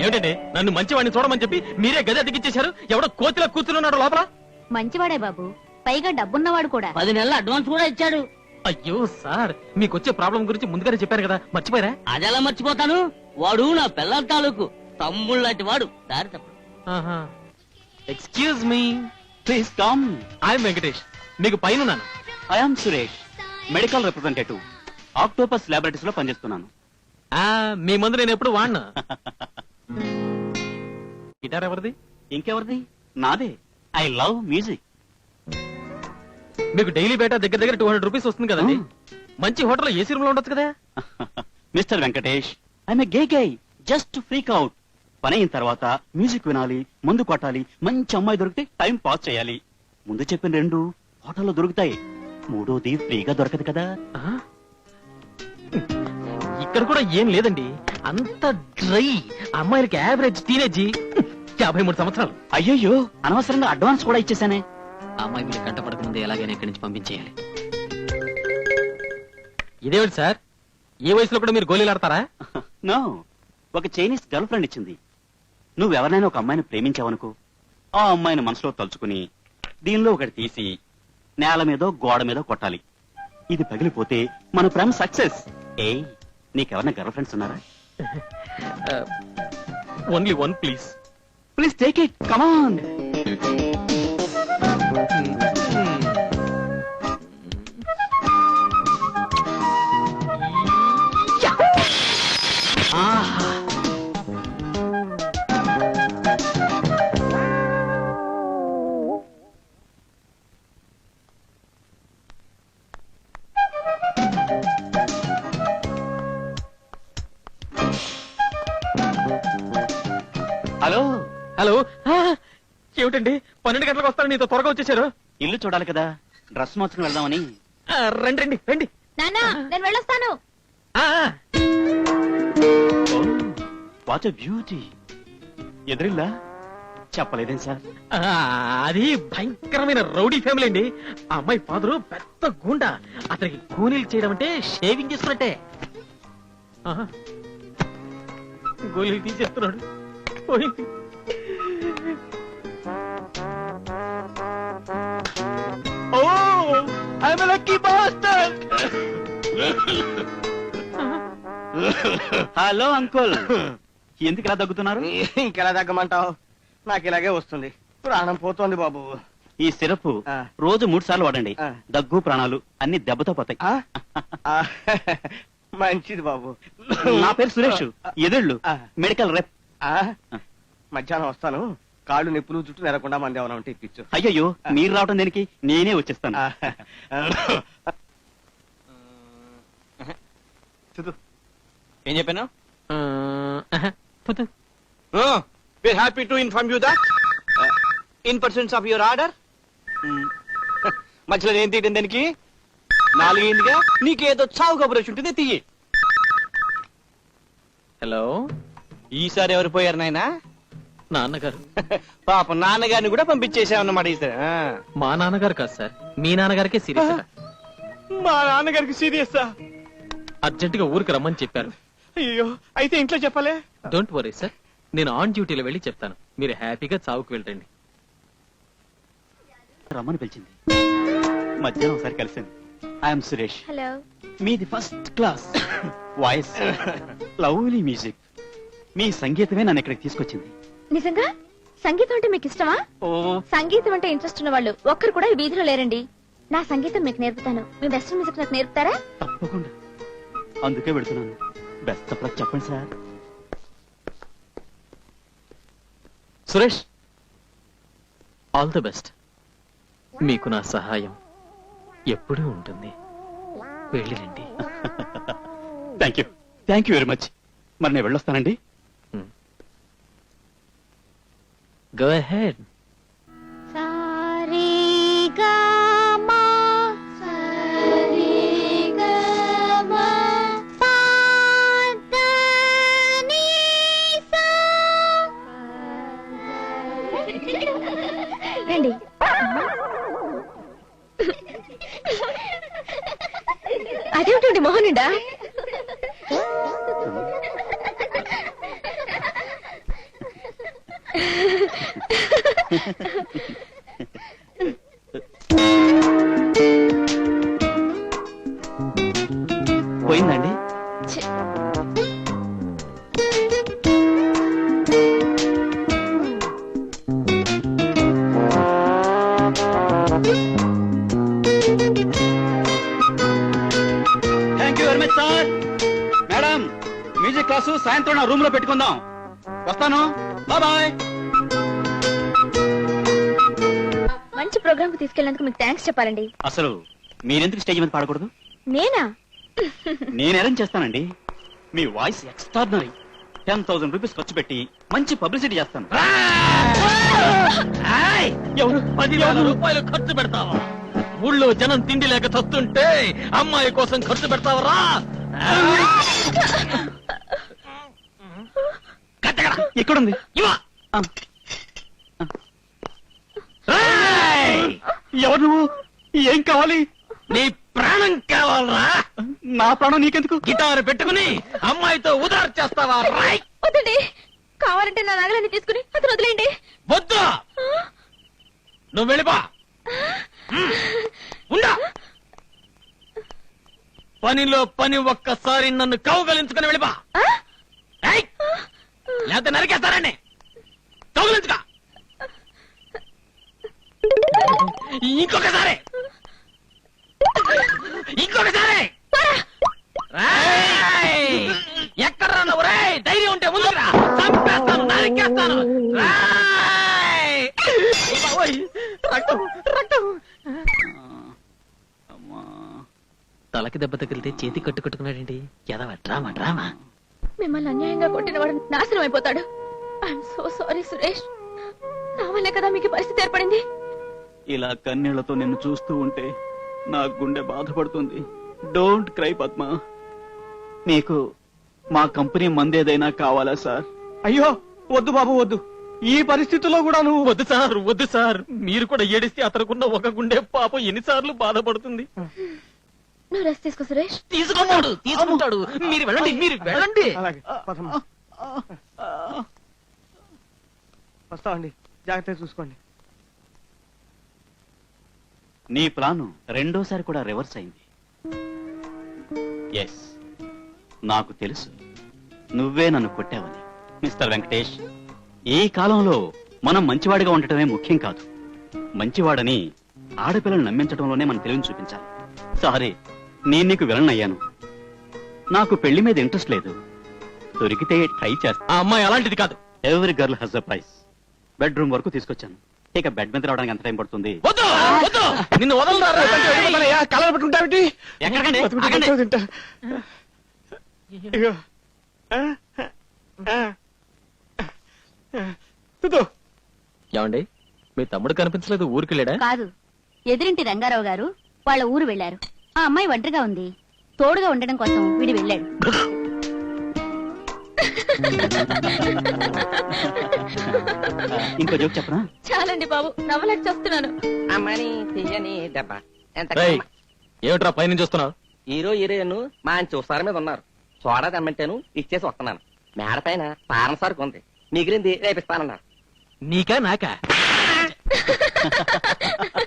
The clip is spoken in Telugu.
ఏమిటండి? నన్ను మంచివాడిని చూడమని చెప్పి మీరే గది అతికిచ్చేశారు ఎవడో కోతిలో కూర్చున్నాడు లోపల? మంచివాడే బాబు. పైగా డబ్బున్నవాడు కూడా. పది నెలల అడ్వాన్స్ కూడా ఇచ్చాడు. అయ్యో సార్ మీకు వచ్చే ప్రాబ్లం గురించి ముందుగానే చెప్పారు కదా. మర్చిపోయారా? అదెలా మర్చిపోతాను? వాడు నా పిల్లల తాలూకు తమ్ముళ్ళ లాంటి వాడు దారి తప్పడు. Excuse me please come I'm Venkatesh మీకు పైన ఉన్నాను I'm Suresh medical representative Octopus లాబొరేటరీస్లో పనిచేస్తున్నాను. ఆ, మీ ముందు నేను ఎప్పుడు వాడినా. గిటార్ ఎవరిది? ఇంకెవరిది? నాదే. I love music. మీకు డైలీ బేటా దగ్గర దగ్గర టూ హండ్రెడ్ రూపీస్ వస్తుంది కదండి. మంచి హోటల్ ఏసీ రూమ్లో ఉండొచ్చు కదా? Mister Venkatesh I'm gay guy just freak out పని అయిన తర్వాత మ్యూజిక్ వినాలి ముందు కొట్టాలి మంచి అమ్మాయి దొరికితే టైం పాస్ చేయాలి. ముందు చెప్పిన రెండు హోటల్లో దొరుకుతాయి. మూడోది ఫ్రీగా దొరకదు కదా? ఇక్కడ కూడా ఏం లేదండి. అంత డ్రై. అమ్మాయిలకి యావరేజ్ టీనేజ్ యాభై మూడు సంవత్సరాలు. అయ్యయ్యో అనవసరంగా అడ్వాన్స్ కూడా ఇచ్చేసానే అమ్మాయి మీరు కంటపడక ముందు ఎలాగైనా ఇక్కడి నుంచి పంపించేయాలి. ఇదేమిటి సార్? ఏ వయసులో కూడా మీరు గోళీలు ఆడతారా? నో ఒక చైనీస్ గర్ల్ ఫ్రెండ్ ఇచ్చింది. నువ్వెవరినైనా ఒక అమ్మాయిని ప్రేమించావనుకో ఆ అమ్మాయిని మనసులో తలుచుకుని దీనిలో ఒకటి తీసి నేల మీదో గోడ మీదో కొట్టాలి. ఇది పగిలిపోతే మన ప్రేమ సక్సెస్. ఏ నీకెవరైనా గర్ల్ ఫ్రెండ్స్ ఉన్నారా? Only one please please take it come on hello? Hello. ఆ, ఏమిటండి? పన్నెండు గంటలకు వస్తాను నీతో త్వరగా వచ్చేసారు? ఇల్లు చూడాలి కదా. డ్రెస్ మార్చుకుని వెళ్దామని. ఆ, రండి రండి రండి. నానా నేను వెళ్ళొస్తాను. ఆ, ఆ. What beauty. ఎదురిల్లా? చెప్పలేదేం సార్? ఆ, అది భయంకరమైన రౌడీ ఫ్యామిలీ అండి. ఆ అమ్మాయి ఫాదరు పెద్ద గుండా. అతనికి కూలీలు చేయడం అంటే షేవింగ్ చేసుకున్నట్టే ఆహా. గోళీలు తీసేస్తున్నాడు. పోయింది. ఓ I'm lucky bastard hello uncle. ఎందుకు ఇలా దగ్గుతున్నారు ఇంకెలా తగ్గమంటావు నాకు ఇలాగే వస్తుంది. ప్రాణం పోతోంది బాబు. ఈ సిరప్. రోజు మూడు సార్లు వాడండి. దగ్గు ప్రాణాలు అన్ని దెబ్బతో పోతాయి. మంచిది బాబు. నా పేరు సురేష్. ఎదుళ్ళు. మెడికల్ రెప్. ఆ? మధ్యాహ్నం వస్తాను. కాళ్ళు నిప్పులు చుట్టూ నెరకుండా మంది ఏమైనా ఉంటే ఇప్పించు. అయ్యయ్యో మీరు రావడం దేనికి? నేనే వచ్చేస్తాను. ఆ. ఏం చెప్పాను? ఆ, ఆహా. పుత్తు. we're happy to inform you that uh, in pursuance of your order మధ్యలో ఏం తీయడం దానికి? నాలుగైందిగా నీకేదో చావు కబురు వచ్చి ఉంటుంది తీయి. హలో ఈసారి ఎవరు పోయారు నాయనా? నాన్నగారు. పాప నాన్నగారిని కూడా పంపించేసామన్నమాట ఈసారి ఆ. మా నాన్నగారు కాదు సార్. మీ నాన్నగారికే సీరియస్. మా నాన్నగారికి సీరియస్ అర్జెంట్గా ఊరికి రమ్మని చెప్పారు. అయ్యో అయితే ఇంట్లో చెప్పలే? డోంట్ వరీ సార్ నేను ఆన్ డ్యూటీలో వెళ్ళి చెప్తాను. మీరు హ్యాపీగా చావుకు వెళ్ళండి. రమ్మని పిలిచింది. మధ్యాహ్నం ఒకసారి కలిసాను ఐఎమ్ సురేష్ హలో మీది first class voice lovely music మీ సంగీతమే నన్ను ఇక్కడికి తీసుకొచ్చింది. నిజంగా? సంగీతం అంటే మీకు ఇష్టమా? ఓ. సంగీతం అంటే ఇంట్రెస్ట్ ఉన్న వాళ్ళు ఒక్కరు కూడా ఈ వీధిలో లేరండి. నా సంగీతం మీకు నేర్పుతాను. మీ వెస్ట్రన్ మ్యూజిక్ నాకు నేర్పుతారా? తప్పకుండా. అందుకే పెడుతున్నాను బెస్ట్ ఆఫ్ లక్ చెప్పండి sir Suresh all the best మీకు నా సహాయం ఎప్పుడూ ఉంటుంది. వెళ్ళిరండి thank you thank you very much మరి నేను వెళ్ళొస్తానండి. గో హెడ్ పోయిందండి? Thank you very much sir madam music class సాయంత్రం నా రూమ్లో పెట్టుకుందాం. వస్తాను. బాయ్ మంచి ప్రోగ్రామ్కు తీసుకెళ్ళినందుకు మీకు థ్యాంక్స్ చెప్పాలండి. అసలు మీరెందుకు స్టేజ్ మీద పాడకూడదు? నేనా? నేను అరేంజ్ చేస్తానండి. మీ voice extraordinary ten thousand rupees ఖర్చు పెట్టి మంచి పబ్లిసిటీ చేస్తాను! ఎవరు? పదివేల రూపాయలు ఖర్చు పెడతావా? ఊళ్ళో జనం తిండి లేక చస్తుంటే అమ్మాయి కోసం ఖర్చు పెడతావరా? ఎక్కడుంది? ఇవా! ఎవరు నువ్వు? ఏం కావాలి? నీ ప్రాణం కావాలరా? నా ప్రాణం నీకెందుకు? గిటార్ పెట్టుకుని అమ్మాయితో ఉదార్ చేస్తావా? రాయ్! వద్దండి. కావాలంటే నా నగలన్నీ తీసుకుని అతను వదిలేండి వద్దు! నువ్వు వెళ్ళిపో. ఉండా. పనిలో పని ఒక్కసారి నన్ను కౌగలించుకుని వెళ్ళిపో! లేకపోతే నరికేస్తారండి ఇంకొకసారి! ఇంకొకసారి! ఎక్కడ నువ్వు? రే ధైర్యం ఉంటే ముందుకు రా చంపేస్తాను నరికేస్తాను! రక్తం రక్తం! తలకి దెబ్బ తగిలితే చేతి కట్టు కట్టుకున్నాడండి ఎదవ డ్రామా డ్రామా? మిమ్మల్ని అన్యాయంగా కొట్టిన వాడు నాశనం అయిపోతాడు. I'm so sorry Suresh. నా వల్లే కదా మీకు పరిస్థితి ఏర్పడింది? ఇలా కన్నీళ్ళతో నిన్ను చూస్తూ ఉంటే నా గుండె బాధపడుతుంది. Don't cry Padma. మీకు మా కంపెనీ మందేదైనా కావాలా సార్? అయ్యో వద్దు బాబు వద్దు. ఈ పరిస్థితుల్లో కూడా నువ్వు వద్దు సార్ వద్దు సార్. మీరు కూడా ఏడిస్తే అతనుకున్న ఒక గుండె పాపం ఎన్నిసార్లు బాధపడుతుంది. నువ్వు రెస్ట్ తీసుకో సురేష్. తీసుకుంటాడు తీసుకుంటాడు. మీరు వెళ్ళండి మీరు వెళ్ళండి. అలాగే పదమ్మా. వస్తామండి. జాగ్రత్తగా చూసుకోండి. నీ ప్లాను రెండోసారి కూడా రివర్స్ అయింది. ఎస్ నాకు తెలుసు. నువ్వే నన్ను కొట్టావని. మిస్టర్ వెంకటేష్. ఈ కాలంలో మనం మంచివాడిగా ఉండటమే ముఖ్యం కాదు. మంచివాడని ఆడపిల్లలు నమ్మించడంలోనే మన తెలివిని చూపించాలి. సారీ నేను నీకు విలన్ అయ్యాను. నాకు పెళ్ళి మీద ఇంట్రెస్ట్ లేదు. దొరికితే ట్రై చేస్తా. ఆ అమ్మాయి అలాంటిది కాదు. Every girl has a price bedroom వరకు తీసుకొచ్చాను. ఇక బెడ్ మీద రావడానికి ఎంత టైం పడుతుంది? వద్దు వద్దు. నిన్ను వదలరా కలర్ పెట్టుకుంటావిటి? ఎక్కడికండి? బతుకుతా, ఆగండి. బతుకుతా తింటా. ఇగో. ఆ, ఆ, ఆ. చూద్దు. ఏమండి? మీ తమ్ముడు కనిపించలేదు ఊరికి వెళ్ళాడా? కాదు. ఎదురింటి రంగారావు గారు వాళ్ళ ఊరు వెళ్ళారు ఆ అమ్మాయి ఒంటరిగా ఉంది. తోడుగా ఉండడం కోసం వీడు వెళ్ళాడు. ఇంకో జోక్ చెప్పనా? చాలండి బాబు? నవ్వలేక చేస్తున్నాను. అమ్మని తీయని దెబ్బ. ఎంత ఏమిట్రా పైనుంచి చూస్తున్నావు? హీరో హీరోయిన్ మంచి ఉసారి మీద ఉన్నారు. సోడా తెమ్మంటాను ఇచ్చేసి వస్తున్నాను. మేడ పైన పాలన సరుకు ఉంది. మిగిలింది రేపిస్తానన్నారు. నీకా నాకా?